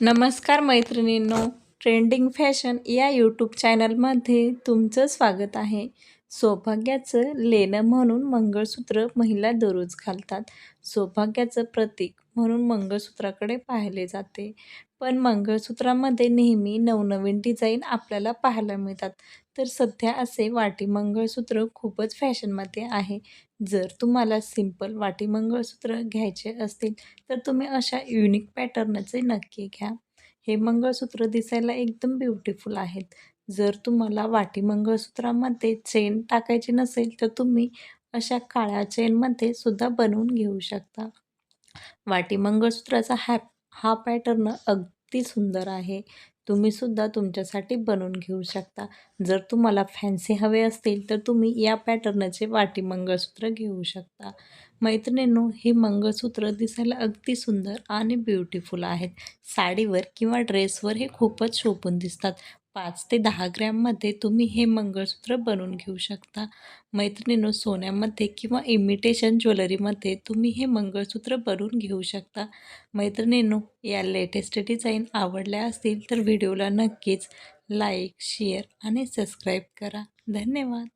नमस्कार मैत्रिणींनो. Trending fashion या यूट्यूब चॅनलमध्ये तुमचं स्वागत आहे. सौभाग्याचं लेणं म्हणून मंगळसूत्र महिला दररोज घालतात. सौभाग्याचं प्रतीक म्हणून मंगळसूत्राकडे पाहिले जाते. पण मंगळसूत्रामध्ये नेहमी नवनवीन डिझाईन आपल्याला पाहायला मिळतात. तर सध्या असे वाटी मंगळसूत्र खूपच फॅशनमध्ये आहे. जर तुम्हाला सिंपल वाटी मंगळसूत्र घ्यायचे असतील तर तुम्ही अशा युनिक पॅटर्नचे नक्की घ्या. हे मंगळसूत्र दिसायला एकदम ब्युटिफुल आहेत. जर तुम्हाला वाटी मंगळसूत्रामध्ये चेन टाकायची नसेल तर तुम्ही अशा काळ्या चेनमध्ये सुद्धा बनवून घेऊ शकता. वाटी मंगळसूत्राचा हॅप हा पॅटर्न अगदी सुंदर आहे. तुम्हीसुद्धा तुमच्यासाठी बनवून घेऊ शकता. जर तुम्हाला फॅन्सी हवे असतील तर तुम्ही या पॅटर्नचे वाटी मंगळसूत्र घेऊ शकता. मैत्रिणींनो हे मंगळसूत्र दिसायला अगदी सुंदर आणि ब्युटिफुल आहेत. साडीवर किंवा ड्रेसवर हे खूपच शोभून दिसतात. पाच ते दहा ग्रॅममध्ये तुम्ही हे मंगळसूत्र बनवून घेऊ शकता. मैत्रिणीनो सोन्यामध्ये किंवा इमिटेशन ज्वेलरीमध्ये तुम्ही हे मंगळसूत्र बनवून घेऊ शकता. मैत्रिणीनो या लेटेस्ट डिझाईन आवडल्या असतील तर व्हिडिओला नक्कीच लाईक शेअर आणि सबस्क्राईब करा. धन्यवाद!